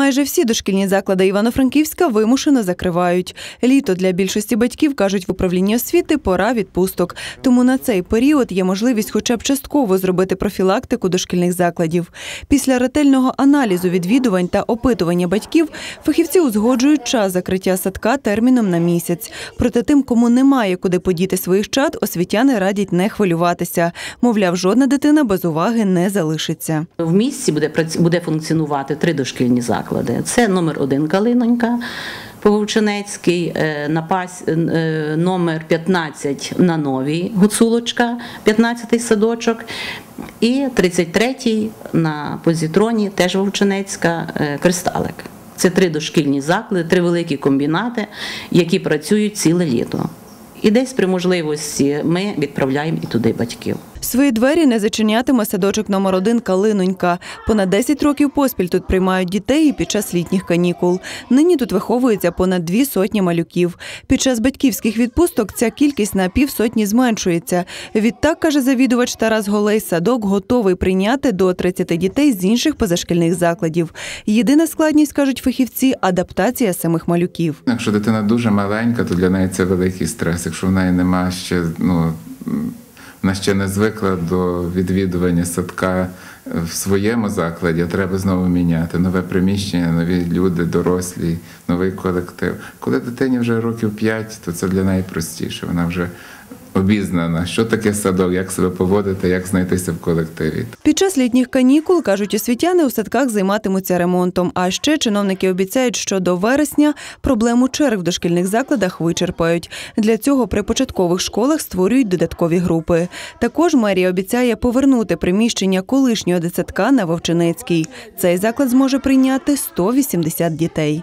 Майже всі дошкільні заклади Івано-Франківська вимушено закривають. Літо для більшості батьків кажуть в управлінні освіти пора відпусток. Тому на цей період є можливість хоча б частково зробити профілактику дошкільних закладів. Після ретельного аналізу відвідувань та опитування батьків фахівці узгоджують час закриття садка терміном на місяць. Проте тим, кому немає куди подіти своїх чад, освітяни радять не хвилюватися. Мовляв, жодна дитина без уваги не залишиться. В місті буде буде функціонувати три дошкільні заклади. Це номер один Калинонька. Пововчинецький, е, на пас, е, номер 15 на новій Гуцулочка, 15-й садочок, і 33-й на позітроні, теж Вовчинецька, е, Кристалик. Це три дошкільні заклади, три великі комбінати, які працюють ціле літо. І десь при можливості ми відправляємо і туди батьків. Свої двері не зачинятиме садочок номер 1 Калинонька. Понад 10 років поспіль тут приймають дітей і під час літніх канікул. Нині тут виховується понад дві сотні малюків. Під час батьківських відпусток ця кількість на півсотні зменшується. Відтак, каже завідувач Тарас Голей, садок готовий прийняти до 30 дітей з інших позашкільних закладів. Єдина складність, кажуть фахівці, адаптація самих малюків. Якщо дитина дуже маленька, то для неї це великий стрес. Якщо в неї немає ще, ну вона ще не звикла до відвідування садка в своєму закладі, а треба знову міняти нове приміщення, нові люди, дорослі, новий колектив. Коли дитині вже років 5, то це для неї простіше. Вона вже обізнана, що таке садок, як себе поводити, як знайтися в колективі. Під час літніх канікул, кажуть освітяни, у садках займатимуться ремонтом. А ще чиновники обіцяють, що до вересня проблему черг в дошкільних закладах вичерпають. Для цього при початкових школах створюють додаткові групи. Також мерія обіцяє повернути приміщення колишнього дитсадка на Вовчинецький. Цей заклад зможе прийняти 180 дітей.